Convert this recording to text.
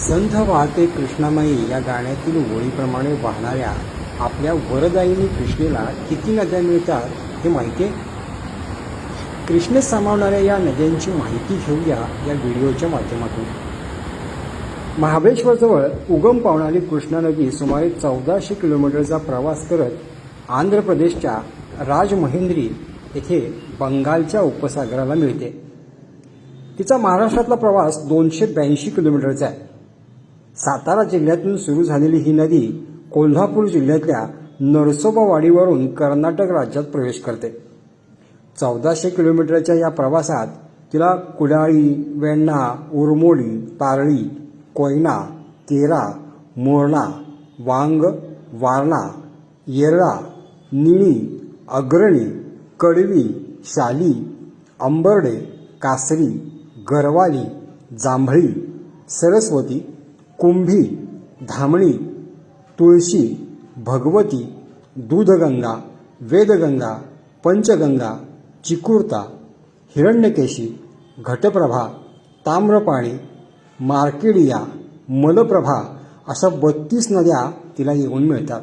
संथ वाहते कृष्णामाई या गाण्यातील ओळीप्रमाणे वाहणाऱ्या आपल्या वरदायिनी कृष्णेला किती नद्या मिळतात हे माहिती आहे? कृष्ण सामावणाऱ्या या नद्यांची माहिती घेऊया या व्हिडिओच्या माध्यमातून. महाबळेश्वरजवळ उगम पावणारी कृष्णा नदी सुमारे चौदाशे किलोमीटरचा प्रवास करत आंध्र प्रदेशच्या राजमहेंद्री येथे बंगालच्या उपसागराला मिळते. तिचा महाराष्ट्रातला प्रवास दोनशे ब्याऐंशी किलोमीटरचा आहे. सातारा जिल्ह्यातून सुरू झालेली ही नदी कोल्हापूर जिल्ह्यातल्या नरसोबावाडीवरून कर्नाटक राज्यात प्रवेश करते. चौदाशे किलोमीटरच्या या प्रवासात तिला कुडाळी वेण्णा उरमोडी तारळी कोयना तेरा मोरणा वांग वारणा येरळा निळी अग्रणी कडवी शाली अंबर्डे कासरी गरवाली जांभळी सरस्वती कुंभी धामणी तुळशी भगवती दूधगंगा वेदगंगा पंचगंगा चिकुर्ता हिरण्यकेशी घटप्रभा ताम्रपाणी मार्केडिया मलप्रभा अशा बत्तीस नद्या तिला येऊन मिळतात.